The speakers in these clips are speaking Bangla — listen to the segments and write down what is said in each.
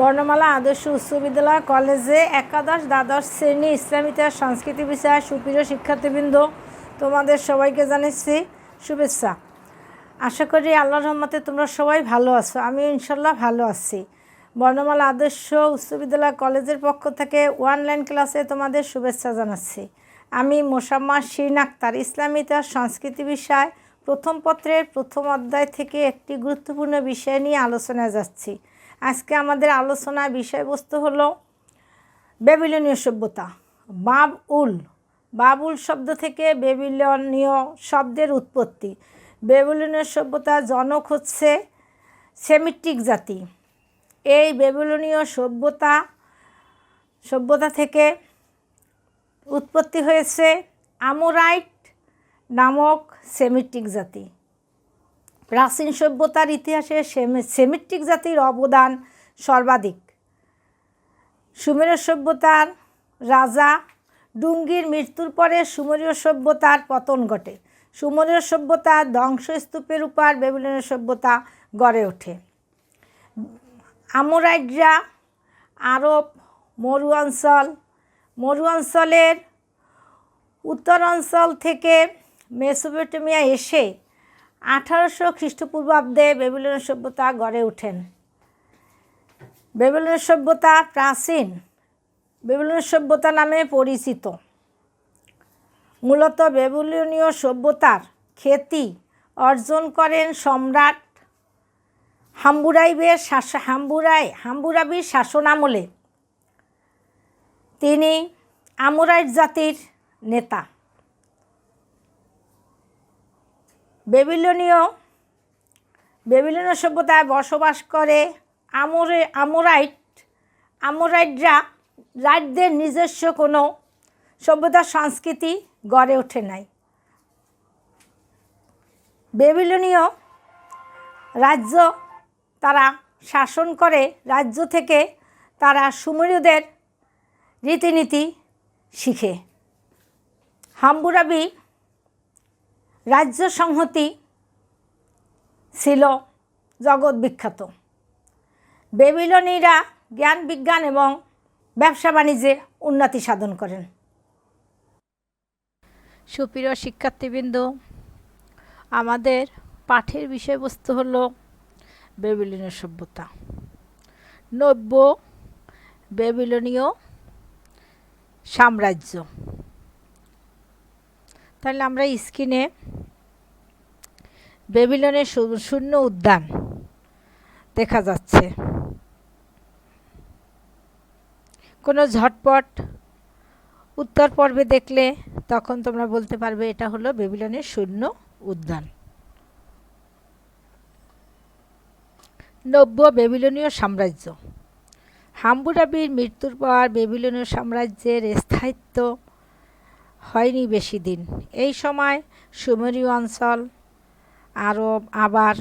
বর্ণমালা আদর্শ উচ্চ বিদ্যালয় কলেজে একাদশ দ্বাদশ শ্রেণি ইসলাম ইতিহাস, সংস্কৃতি বিষয়, সুপ্রিয় শিক্ষার্থীবৃন্দ, তোমাদের সবাইকে জানাচ্ছি শুভেচ্ছা। আশা করি আল্লাহ রহমতে তোমরা সবাই ভালো আছো আমি ইনশাল্লাহ ভালো আছি। বর্ণমালা আদর্শ উচ্চ বিদ্যালয় কলেজের পক্ষ থেকে অনলাইন ক্লাসে তোমাদের শুভেচ্ছা জানাচ্ছি। আমি মোসাম্মা শিরিন আক্তার, ইসলাম ইতিহাস, সংস্কৃতি বিষয়, প্রথম পত্রের প্রথম অধ্যায় থেকে একটি গুরুত্বপূর্ণ বিষয় নিয়ে আলোচনায় যাচ্ছি। আজকে আমাদের আলোচনার বিষয়বস্তু হলো বেবিলনীয় সভ্যতা বাব উল বাবুল শব্দ থেকে বেবিলনীয় শব্দের উৎপত্তি। বেবিলনীয় সভ্যতার জনক হচ্ছে সেমিট্রিক জাতি। এই বেবিলনীয় সভ্যতা সভ্যতা থেকে উৎপত্তি হয়েছে আমোরাইট নামক সেমিট্রিক জাতি। প্রাচীন সভ্যতার ইতিহাসে সেমিট্রিক জাতির অবদান সর্বাধিক। সুমেরীয় সভ্যতার রাজা ডুঙ্গির মৃত্যুর পরে সুমেরীয় সভ্যতার পতন ঘটে। সুমেরীয় সভ্যতার ধ্বংসস্তূপের উপর বেবিলনীয় সভ্যতা গড়ে ওঠে। আমোরাইডরা আরব, মরু অঞ্চল, মরু অঞ্চলের উত্তরাঞ্চল থেকে মেসোপটেমিয়া এসে আঠারোশো খ্রিস্টপূর্বাব্দে বেবিলনীয় সভ্যতা গড়ে ওঠেন। বেবিলনীয় সভ্যতা প্রাচীন। বেবিলনীয় সভ্যতা নামে পরিচিত। মূলত বেবিলনীয় সভ্যতার খ্যাতি অর্জন করেন সম্রাট হাম্বুরাইবের শাস হাম্বুরাই হাম্বুরাবির শাসনামলে। তিনি আমুরাইট জাতির নেতা। বেবিলনীয় বেবিলনীয় সভ্যতায় বসবাস করে আমরে, আমোরাইট, আমোরাইটরা রাইটদের নিজস্ব কোনো সভ্যতা সংস্কৃতি গড়ে ওঠে নাই। বেবিলনীয় রাজ্য তারা শাসন করে, রাজ্য থেকে তারা সুমেরীয়দের রীতিনীতি শিখে। হাম্বুরাবি রাজ্য সংহতি ছিল জগৎ বিখ্যাত। বেবিলনীরা জ্ঞান, বিজ্ঞান এবং ব্যবসা বাণিজ্যে উন্নতি সাধন করেন। সুপ্রিয় শিক্ষার্থীবৃন্দ, আমাদের পাঠের বিষয়বস্তু হলো বেবিলনীয় সভ্যতা। নব্য বেবিলনীয় সাম্রাজ্য। তাহলে আমরা স্ক্রিনে বেবিলনের শূন্য উদ্যান দেখা যাচ্ছে। কোনো ঝটপট উত্তর পর্বে দেখলে তখন তোমরা বলতে পারবে এটা হলো বেবিলনের শূন্য উদ্যান। নব্য বেবিলনীয় সাম্রাজ্য। হাম্বুরাবির মৃত্যুর পর বেবিলনীয় সাম্রাজ্যের স্থায়িত্ব হয়নি বেশি দিন। এই সময় সুমেরীয় অঞ্চল আরব আবার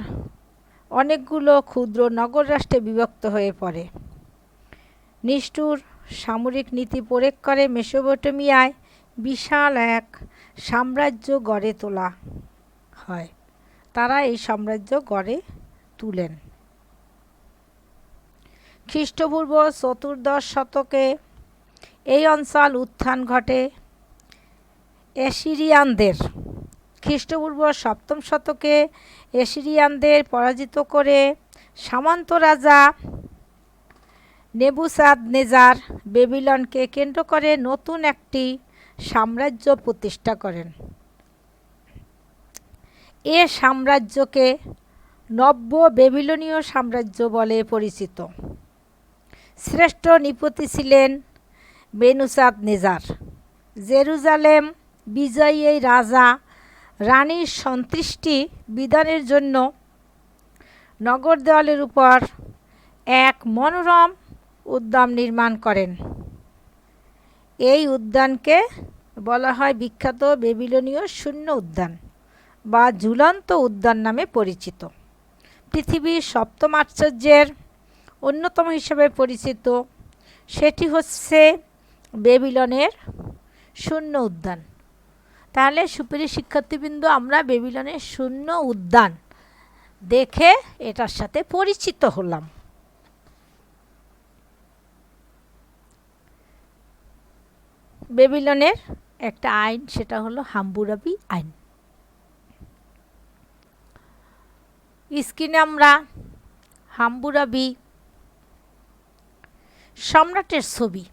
অনেকগুলো ক্ষুদ্র নগর রাষ্ট্রে বিভক্ত হয়ে পড়ে। নিষ্ঠুর সামরিক নীতি প্রয়োগ করে মেসোপটেমিয়ায় বিশাল এক সাম্রাজ্য গড়ে তোলা হয়। তারা এই সাম্রাজ্য গড়ে তুলেন। খ্রিস্টপূর্ব চতুর্দশ শতকে এই অঞ্চল উত্থান ঘটে। এসিরিয়ানদের খ্রিস্টপূর্ব সপ্তম শতকে এসিরিয়ানদের পরাজিত করে সামন্ত রাজা নেবুসাদ নেজার বেবিলনকে কেন্দ্র করে নতুন একটি সাম্রাজ্য প্রতিষ্ঠা করেন। এ সাম্রাজ্যকে নব্য বেবিলনীয় সাম্রাজ্য বলে পরিচিত। শ্রেষ্ঠ নিপতি ছিলেন বেনুসাদ নেজার জেরুজালেম বিজয়ী এই রাজা, রানীর সন্তুষ্টি বিধানের জন্য নগর দেওয়ালের উপর এক মনোরম উদ্যান নির্মাণ করেন। এই উদ্যানকে বলা হয় বিখ্যাত বেবিলনীয় শূন্য উদ্যান বা ঝুলন্ত উদ্যান নামে পরিচিত। পৃথিবীর সপ্তম আশ্চর্যের অন্যতম হিসেবে পরিচিত, সেটি হচ্ছে বেবিলনের শূন্য উদ্যান। তাহলে সুপ্রিয় শিক্ষার্থীবৃন্দ, আমরা বেবিলনের শূন্য উদ্যান দেখে এটার সাথে পরিচিত হলাম। বেবিলনের একটা আইন, সেটা হলো হাম্বুরাবি আইন। স্ক্রিনে আমরা হাম্বুরাবি সম্রাটের ছবি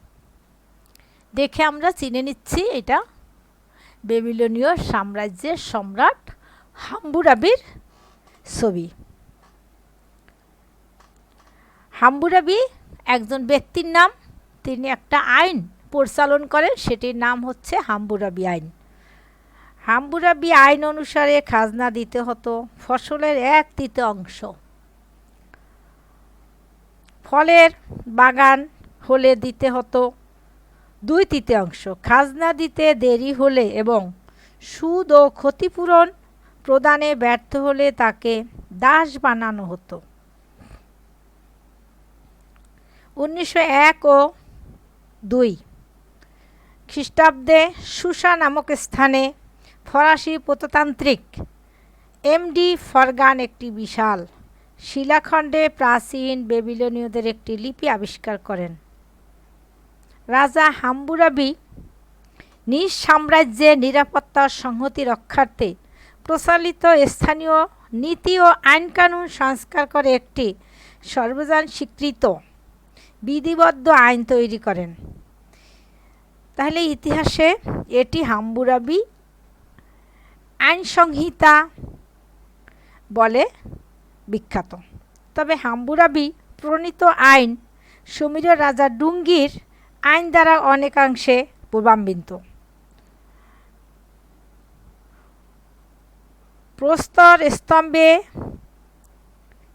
দেখে আমরা চিনে নিচ্ছি এটা বেবিলনীয় সাম্রাজ্যের সম্রাট হাম্বুরাবির ছবি। হাম্বুরাবি একজন ব্যক্তির নাম, তিনি একটা আইন পরিচালন করেন, সেটির নাম হচ্ছে হাম্বুরাবি আইন। হাম্বুরাবি আইন অনুসারে খাজনা দিতে হতো, ফসলের এক তৃতীয় অংশ। ফলের বাগান হলে দিতে হতো দুই তৃতীয়াংশ। খাজনা দিতে দেরি হলে এবং সুদ ও ক্ষতিপূরণ প্রদানে ব্যর্থ হলে তাকে দাস বানানো হতো। উনিশশো এক ও দুই। খ্রিস্টাব্দে সুসা নামক স্থানে ফরাসি প্রত্নতান্ত্রিক এমডি ফরগান একটি বিশাল শিলাখণ্ডে প্রাচীন বেবিলনীয়দের একটি লিপি আবিষ্কার করেন। রাজা হাম্বুরাবি নিজ সাম্রাজ্যের নিরাপত্তা সংহতি রক্ষার্থে প্রচলিত স্থানীয় নীতি ও আইনকানুন সংস্কার করে একটি সর্বজন স্বীকৃত বিধিবদ্ধ আইন তৈরি করেন। তাহলে ইতিহাসে এটি হাম্বুরাবি আইন সংহিতা বলে বিখ্যাত। তবে হাম্বুরাবি প্রণীত আইন সমীর রাজা ডুঙ্গির আইন দ্বারা অনেকাংশে পূর্বাম্বিত প্রস্তর স্তম্ভে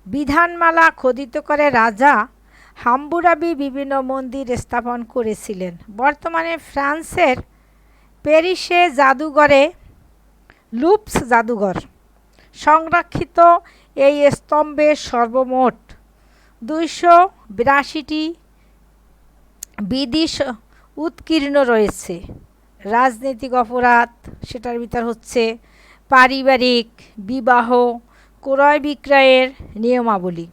বিধানমালা খোদিত করে রাজা হাম্বুরাবি বিভিন্ন মন্দির স্থাপন করেছিলেন। বর্তমানে ফ্রান্সের প্যারিসে জাদুঘরে, লুপস জাদুঘর সংরক্ষিত এই স্তম্ভে সর্বমোট দুইশো বিরাশিটি বিধি উৎকীর্ণ রয়েছে। রাজনৈতিক অপরাধ, সেটার ভিতর হচ্ছে পারিবারিক বিবাহ, ক্রয় বিক্রয়ের নিয়মাবলী।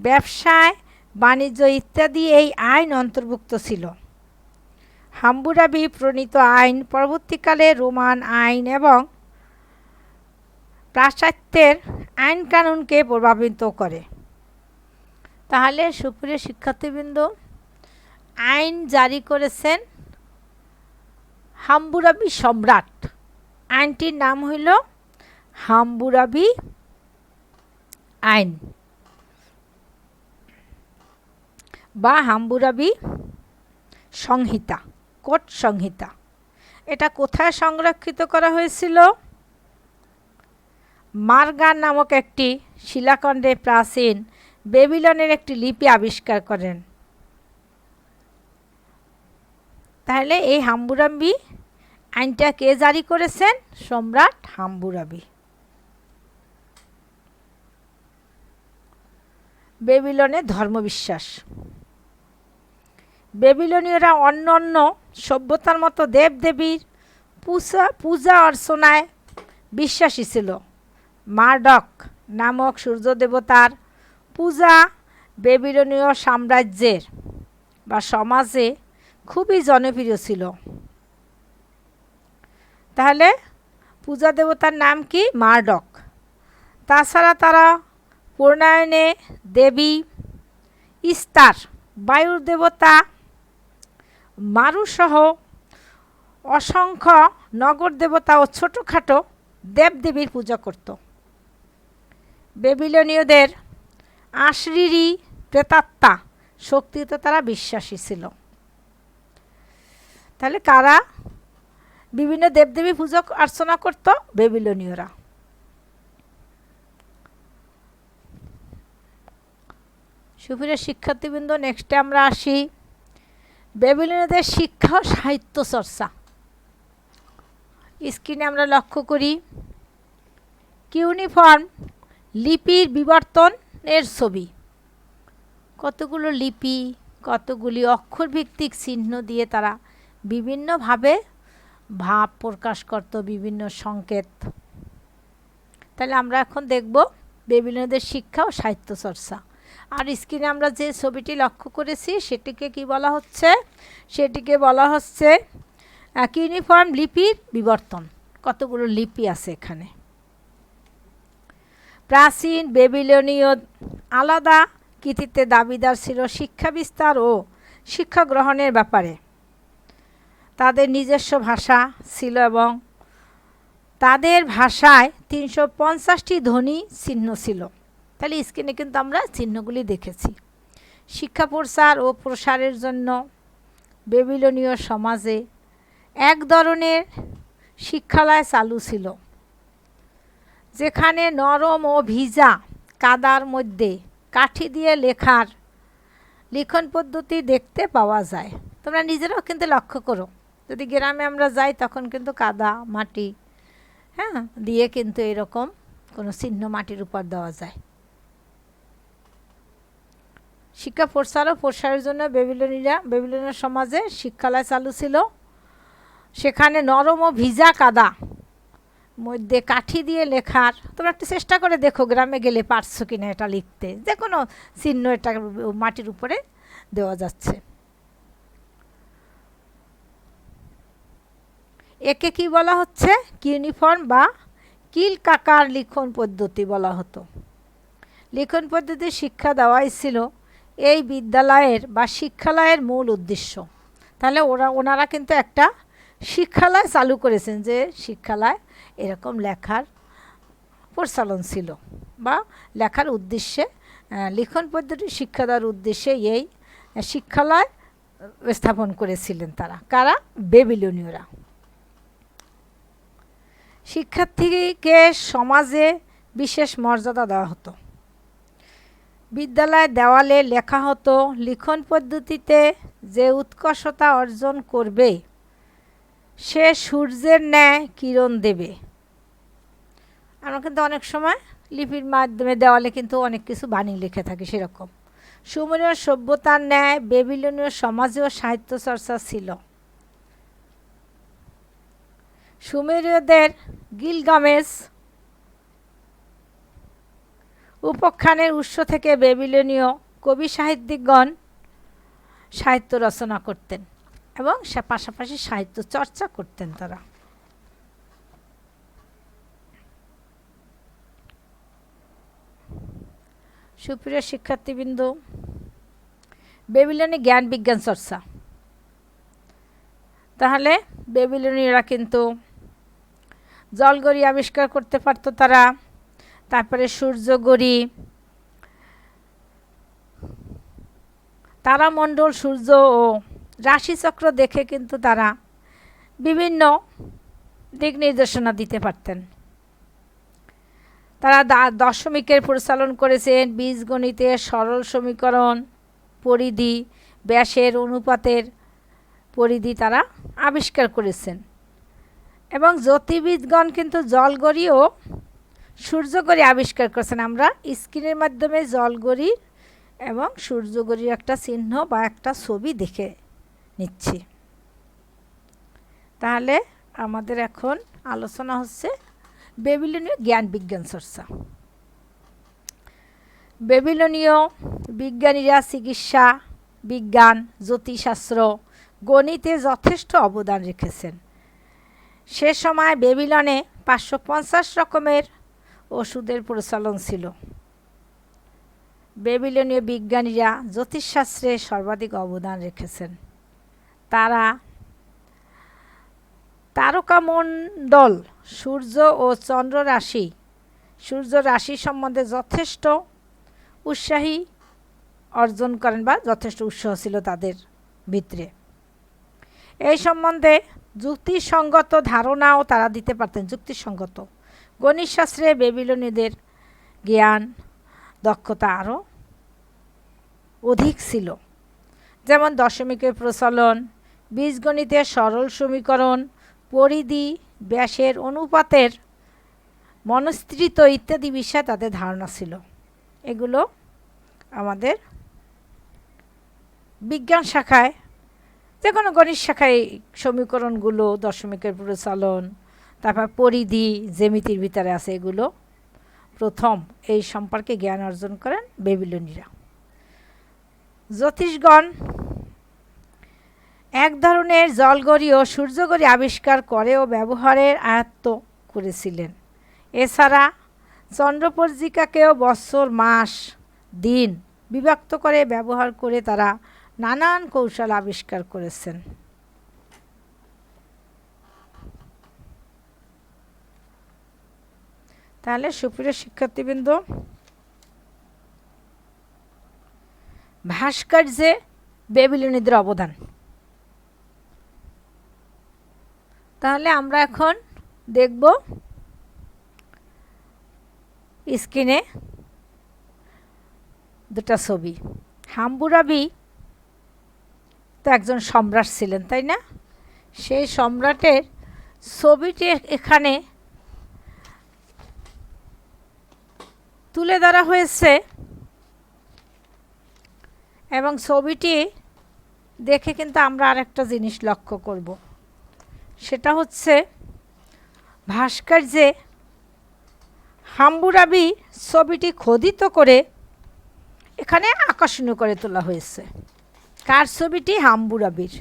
ব্যবসায় বাণিজ্য ইত্যাদি এই আইন অন্তর্ভুক্ত ছিল। হাম্বুরাবি প্রণীত আইন পরবর্তীকালে রোমান আইন এবং পাশ্চাত্যের আইন কানুনকে প্রভাবিত করে। তাহলে সুপ্রিয় শিক্ষার্থীবৃন্দ আইন জারি করেছেন হাম্বুরাবি সম্রাট। আইনটির নাম হইল হাম্বুরাবি আইন। বা হাম্বুরাবি সংহিতা, কোট সংহিতা। এটা কোথায় সংরক্ষিত করা হয়েছিল? মার্গান নামক একটি শিলাখণ্ডে প্রাচীন বেবিলনের একটি লিপি আবিষ্কার করেন। তাহলে এই হাম্বুরাম্বি আইনটা কে জারি করেছেন? সম্রাট হাম্বুরাবি বেবিলনের ধর্মবিশ্বাস। বেবিলনীয়রা অন্য অন্য সভ্যতার মতো দেবদেবীর পূজা পূজা অর্চনায় বিশ্বাসী ছিল। মার্ডক নামক সূর্য দেবতার পূজা বেবিলনীয় সাম্রাজ্যের বা সমাজে খুবই জনপ্রিয় ছিল। তাহলে পূজা দেবতার নাম কি? মার্ডক। তাছাড়া তারা পূর্ণায়নে দেবী, ইস্তার, বায়ুর দেবতা মারুসহ অসংখ্য নগর দেবতা ও ছোটোখাটো দেবদেবীর পূজা করত। বেবিলনীয়দের আশরিরি প্রেতাত্মা শক্তিতে তারা বিশ্বাসী ছিল। তাহলে কারা? বিভিন্ন দেবদেবী পুজো অর্চনা করত বেবিলনীয়রা। সুপ্রিয় শিক্ষার্থীবৃন্দ নেক্সটে আমরা আসি। বেবিলনীয়দের শিক্ষা ও সাহিত্য চর্চা। স্ক্রিনে আমরা লক্ষ্য করি, কিউনিফর্ম লিপির বিবর্তনের ছবি। কতগুলো লিপি, কতগুলি অক্ষরভিত্তিক চিহ্ন দিয়ে তারা বিভিন্নভাবে ভাব প্রকাশ করত, বিভিন্ন সংকেত। তাহলে আমরা এখন দেখব বেবিলনীয়দের শিক্ষা ও সাহিত্য চর্চা। আর স্ক্রিনে আমরা যে ছবিটি লক্ষ্য করেছি, সেটিকে কি বলা হচ্ছে? সেটিকে বলা হচ্ছে এক ইউনিফর্ম লিপির বিবর্তন। কতগুলো লিপি আছে এখানে? প্রাচীন বেবিলনীয় আলাদা কৃতিত্বে দাবিদার ছিল শিক্ষা বিস্তার ও শিক্ষা গ্রহণের ব্যাপারে। তাদের নিজস্ব ভাষা ছিল এবং তাদের ভাষায় তিনশো পঞ্চাশটি ধ্বনি চিহ্ন ছিল। তাহলে স্ক্রিনে কিন্তু আমরা চিহ্নগুলি দেখেছি। শিক্ষা প্রসার ও প্রসারের জন্য বেবিলনীয় সমাজে এক ধরনের শিক্ষালয় চালু ছিল, যেখানে নরম ও ভিজা কাদার মধ্যে কাঠি দিয়ে লেখার লিখন পদ্ধতি দেখতে পাওয়া যায়। তোমরা নিজেরাও কিন্তু লক্ষ্য করো। যদি গ্রামে আমরা যাই, তখন কিন্তু কাদা, মাটি হ্যাঁ দিয়ে কিন্তু এরকম কোনো চিহ্ন মাটির উপর দেওয়া যায়। শিক্ষা প্রসার ও প্রসারের জন্য বেবিলনীরা, বেবিলনের সমাজে শিক্ষালয় চালু ছিল। সেখানে নরম ও ভিজা কাদা, মধ্যে কাঠি দিয়ে লেখার, তোমরা একটু চেষ্টা করে দেখো গ্রামে গেলে পারছ কিনা এটা লিখতে। যে কোনো চিহ্ন এটা মাটির উপরে দেওয়া যাচ্ছে। একে কি বলা হচ্ছে? ইউনিফর্ম বা কিল কাকার লিখন পদ্ধতি বলা হতো। লিখন পদ্ধতি শিক্ষা দেওয়াই ছিল এই বিদ্যালয়ের বা শিক্ষালয়ের মূল উদ্দেশ্য। তাহলে ওরা, ওনারা কিন্তু একটা শিক্ষালয় চালু করেছেন যে শিক্ষালয় এরকম লেখার প্রচলন ছিল বা লেখার উদ্দেশ্যে লিখন পদ্ধতি শিক্ষা দেওয়ার উদ্দেশ্যে এই শিক্ষালয় স্থাপন করেছিলেন তারা। কারা? বেবিলনীয়রা। শিক্ষার্থীকে সমাজে বিশেষ মর্যাদা দেওয়া হতো। বিদ্যালয় দেওয়ালে লেখা হতো, লিখন পদ্ধতিতে যে উৎকর্ষতা অর্জন করবে, সে সূর্যের ন্যায় কিরণ দেবে। আমরা কিন্তু অনেক সময় লিপির মাধ্যমে দেওয়ালে কিন্তু অনেক কিছু বাণী লিখে থাকি সেরকম। সুমেরীয় সভ্যতার ন্যায়, বেবিলনীয় সমাজেও সাহিত্য চর্চা ছিল। সুমেরীয়দের গিলগামেজ উপাখ্যানের উৎস থেকে বেবিলনীয় কবি সাহিত্যিকগণ সাহিত্য রচনা করতেন এবং সে পাশাপাশি সাহিত্য চর্চা করতেন তারা। সুপ্রিয় শিক্ষার্থীবৃন্দ, বেবিলনি জ্ঞান বিজ্ঞান চর্চা। তাহলে বেবিলনীরা কিন্তু জলগড়ি আবিষ্কার করতে পারতো তারা। তারপরে সূর্যগড়ি তারামণ্ডল, সূর্য ও রাশিচক্র দেখে কিন্তু তারা বিভিন্ন দিক নির্দেশনা দিতে পারতেন। তারা দশমিকের পরিচালন করেছেন বীজগণিতের সরল সমীকরণ পরিধি, ব্যাসের অনুপাতের পরিধি তারা আবিষ্কার করেছেন। এবং জ্যোতির্বিদগণ কিন্তু জলগড়ি ও সূর্যগড়ি আবিষ্কার করেছেন। আমরা স্ক্রিনের মাধ্যমে জলগড়ি এবং সূর্যগড়ির একটা চিহ্ন বা একটা ছবি দেখে নিচ্ছি। তাহলে আমাদের এখন আলোচনা হচ্ছে বেবিলনীয় জ্ঞান বিজ্ঞান চর্চা। বেবিলনীয় বিজ্ঞানীরা চিকিৎসা, বিজ্ঞান, জ্যোতিষশাস্ত্র, গণিতে যথেষ্ট অবদান রেখেছেন। সে সময় বেবিলনে পাঁচশো পঞ্চাশ রকমের ওষুধের প্রচলন ছিল। বেবিলনীয় বিজ্ঞানীরা জ্যোতিষশাস্ত্রে সর্বাধিক অবদান রেখেছেন। তারা তারকামণ্ডল, সূর্য ও চন্দ্র রাশি, সূর্য রাশি সম্বন্ধে যথেষ্ট উৎসাহী অর্জন করেন বা যথেষ্ট উৎসাহ ছিল তাদের ভিতরে। এই সম্বন্ধে যুক্তিসঙ্গত ধারণাও তারা দিতে পারতেন, যুক্তিসঙ্গত। গণিতশাস্ত্রে বেবিলনীদের জ্ঞান, দক্ষতা আরও অধিক ছিল। যেমন দশমিকের প্রচলন, বীজগণিতের সরল সমীকরণ, পরিধি, ব্যাসের অনুপাতের মনস্ত্রিত ইত্যাদি বিষয়ে তাদের ধারণা ছিল। এগুলো আমাদের বিজ্ঞান শাখায় যে কোনো গণিত শাখায় সমীকরণগুলো, দশমিকের প্রচলন, তারপর পরিধি জেমিতির ভিতরে আছে এগুলো। প্রথম, এই সম্পর্কে জ্ঞান অর্জন করেন বেবিলনীরা। জ্যোতিষগণ, এক ধরনের জলগড়ি ও সূর্যগড়ি আবিষ্কার করে ও ব্যবহারের আয়ত্ত করেছিলেন। এছাড়া চন্দ্রপর্জিকাকেও বৎসর, মাস, দিন বিভক্ত করে ব্যবহার করে তারা নানান কৌশল আবিষ্কার করেছেন। তাহলে সুপ্রিয় শিক্ষার্থীবৃন্দ, ভাস্কর্যে বেবিলনীদের অবদান। তাহলে আমরা এখন দেখব স্ক্রিনে দুটা ছবি। হাম্বুরাবি তো একজন সম্রাট ছিলেন, তাই না? সেই সম্রাটের ছবিটি এখানে তুলে ধরা হয়েছে এবং ছবিটি দেখে কিন্তু আমরা আরেকটা জিনিস লক্ষ্য করব। সেটা হচ্ছে ভাস্কর্যে হাম্বুরাবি ছবিটি খোদিত করে এখানে আকর্ষণীয় করে তোলা হয়েছে। কার ছবিটি? হাম্বুরাবির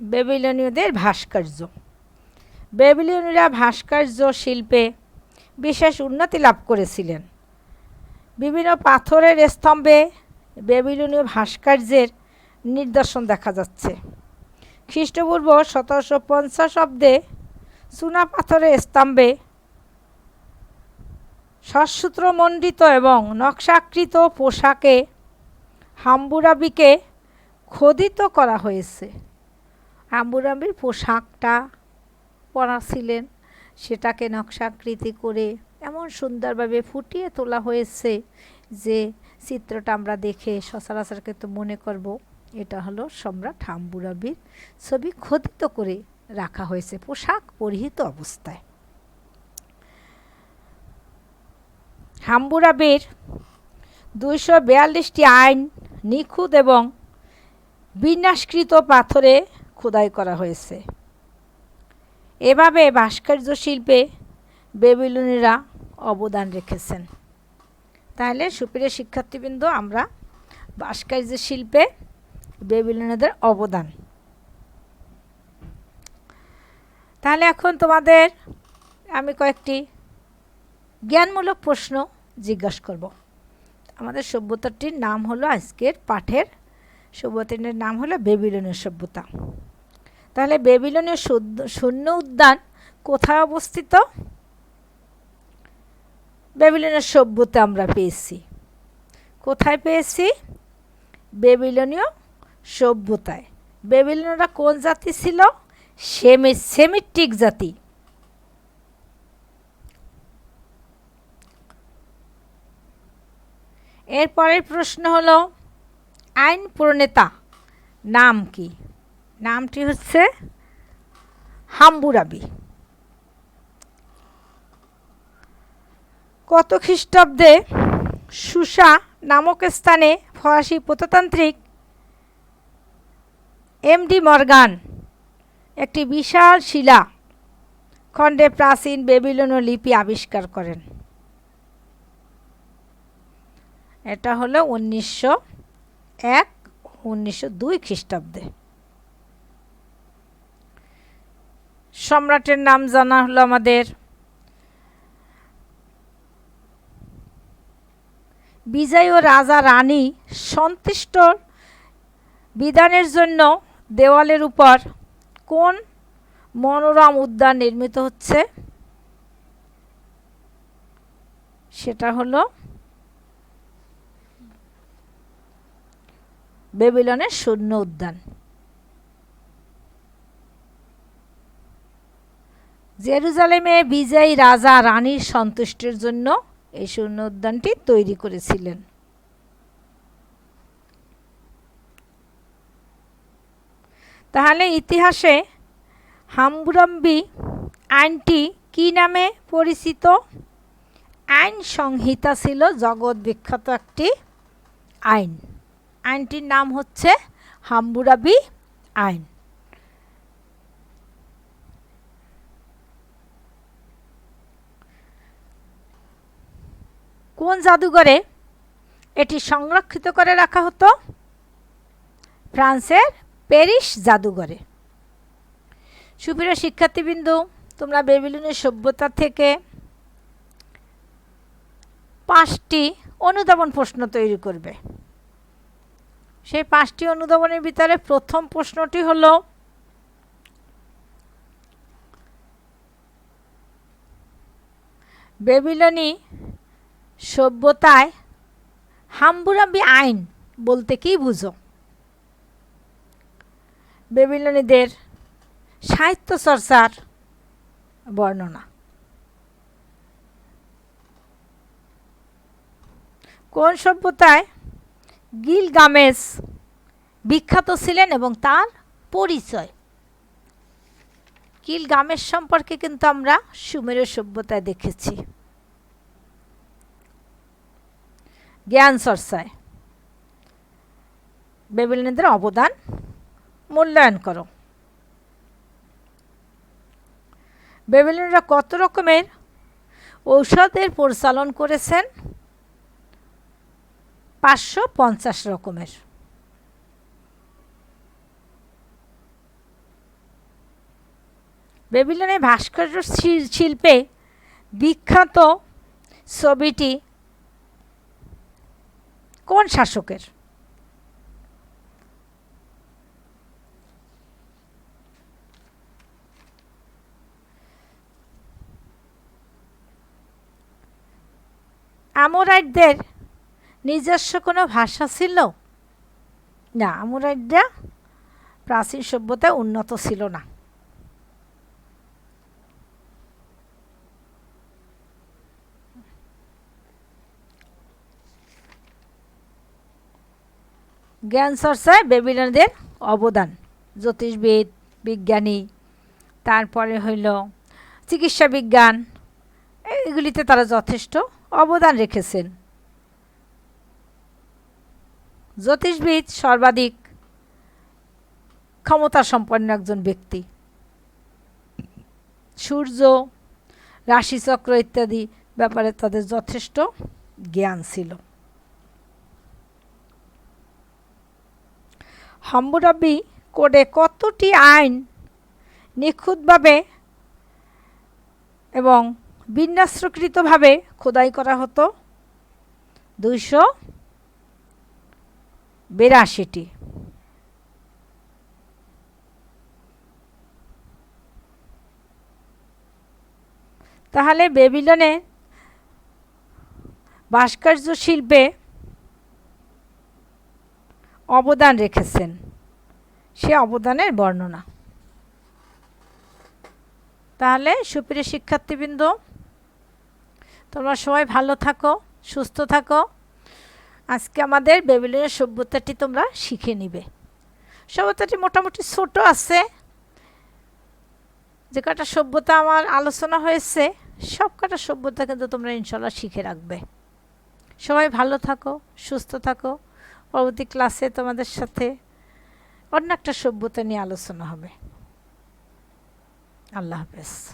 বেবিলনীয়দের ভাস্কর্য। বেবিলনীয়রা ভাস্কর্য শিল্পে বিশেষ উন্নতি লাভ করেছিলেন। বিভিন্ন পাথরের স্তম্ভে বেবিলনীয় ভাস্কর্যের নিদর্শন দেখা যাচ্ছে। খ্রিস্টপূর্ব সতেরোশো পঞ্চাশ অব্দে চুনা পাথরের স্তম্ভে সসূত্রমণ্ডিত এবং নকশাকৃত পোশাকে হাম্বুরাবিকে খোদিত করা হয়েছে। হাম্বুরাবির পোশাকটা পরা ছিলেন, সেটাকে নকশাকৃতি করে এমন সুন্দরভাবে ফুটিয়ে তোলা হয়েছে যে চিত্রটা আমরা দেখে সচরাচর কিন্তু মনে করব এটা হলো সম্রাট হাম্বুরাবির ছবি খোদিত করে রাখা হয়েছে পোশাক পরিহিত অবস্থায়। হাম্বুরাবির দুইশো বিয়াল্লিশটি আইন নিখুঁত এবং বিন্যাসকৃত পাথরে খোদাই করা হয়েছে। এভাবে ভাস্কর্য শিল্পে বেবিলনীরা অবদান রেখেছেন। তাহলে সুপ্রিয় শিক্ষার্থীবৃন্দ, আমরা ভাস্কর্য শিল্পে বেবিলনীদের অবদান। তাহলে এখন তোমাদের আমি কয়েকটি জ্ঞানমূলক প্রশ্ন জিজ্ঞাসা করব। আমাদের সভ্যতাটির নাম হলো আজকের পাঠের, সভ্যতাটির নাম হলো বেবিলনীয় সভ্যতা। তাহলে বেবিলনীয় শূন্য উদ্যান কোথায় অবস্থিত? বেবিলনীয় সভ্যতা আমরা পেয়েছি। কোথায় পেয়েছি? বেবিলনীয় সভ্যতায়। বেবিলনীয়রা কোন জাতি ছিল? সেমি সেমিট্রিক জাতি। এরপরের প্রশ্ন হলো, আইন প্রণেতা নাম কি? নামটি হচ্ছে হাম্বুরাবি। কত খ্রিস্টাব্দে সুসা নামক স্থানে ফরাসি প্রত্নতান্ত্রিক এমডি মর্গান একটি বিশাল শিলা খণ্ডে প্রাচীন বেবিলনীয় লিপি আবিষ্কার করেন। এটা হলো উনিশশো এক, উনিশশো দুই খ্রিস্টাব্দে। সম্রাটের নাম জানা হলো আমাদের বিজয় ও রাজা রানী সন্তুষ্ট বিধানের জন্য দেওয়ালের উপর কোন মনোরম উদ্যান নির্মিত হচ্ছে? সেটা হলো বেবিলনের শূন্য উদ্যান। জেরুজালেমে বিজয়ী রাজা রানীর সন্তুষ্টির জন্য এই শূন্য উদ্যানটি তৈরি করেছিলেন। তাহলে ইতিহাসে হাম্বুরম্বি আইনটি কি নামে পরিচিত? আইন সংহিতা ছিল জগৎ বিখ্যাত একটি আইন। আইনটির নাম হচ্ছে হাম্বুরাবি আইন। কোন জাদুঘরে এটি সংরক্ষিত করে রাখা হতো? ফ্রান্সের প্যারিস জাদুঘরে। সুপ্রিয় শিক্ষার্থীবৃন্দু, তোমরা বেবিলনের সভ্যতা থেকে পাঁচটি অনুধাবন প্রশ্ন তৈরি করবে। সেই পাঁচটি অনুধাবনের ভিতরে প্রথম প্রশ্নটি হলো, বেবিলনি সভ্যতায় হাম্বুরাবি আইন বলতে কি বুঝো? বেবিলনীদের সাহিত্য চর্চার বর্ণনা। কোন সভ্যতায় গিলগামেস বিখ্যাত ছিলেন এবং তার পরিচয়? গিলগামেশ সম্পর্কে কিন্তু আমরা সুমেরীয় সভ্যতায় দেখেছি। জ্ঞান চর্চায় বেবিলনীদের অবদান মূল্যায়ন করো। বেবিলনীরা কত রকমের ঔষধের পরিচালন করেছেন? পাঁচশো পঞ্চাশ রকমের। বেবিলনের ভাস্কর্য শিল্পে বিখ্যাত ছবিটি কোন শাসকের? আমোরাইটদের নিজস্ব কোনো ভাষা ছিল? না, আমোরাইটরা প্রাচীন সভ্যতায় উন্নত ছিল না। জ্ঞান চর্চায় বেবিলনদের অবদান। জ্যোতিষবিদ, বিজ্ঞানী, তারপরে হইল চিকিৎসা বিজ্ঞান এগুলিতে তারা যথেষ্ট অবদান রেখেছেন। জ্যোতিষবিদ, সর্বাধিক ক্ষমতা সম্পন্ন একজন ব্যক্তি। সূর্য, রাশিচক্র ইত্যাদি ব্যাপারে তাদের যথেষ্ট জ্ঞান ছিল। হাম্বুরাবি কোডে কতটি আইন নিখুঁতভাবে এবং বিন্যাসকৃতভাবে খোদাই করা হতো দুইশো বিরাশিটি। তাহলে বেবিলনে ভাস্কর্য শিল্পে অবদান রেখেছেন। সে অবদানের বর্ণনা। তাহলে সুপ্রিয় শিক্ষার্থীবৃন্দ তোমরা সবাই ভালো থাকো, সুস্থ থাকো। আজকে আমাদের বেবিলনের সভ্যতাটি তোমরা শিখে নিবে। সভ্যতাটি মোটামুটি ছোট আছে। যে কটা সভ্যতা আমার আলোচনা হয়েছে, সব কটা সভ্যতা কিন্তু তোমরা ইনশাল্লাহ শিখে রাখবে। সবাই ভালো থাকো, সুস্থ থাকো। পরবর্তী ক্লাসে তোমাদের সাথে অন্য একটা সভ্যতা নিয়ে আলোচনা হবে। আল্লাহ হাফেজ।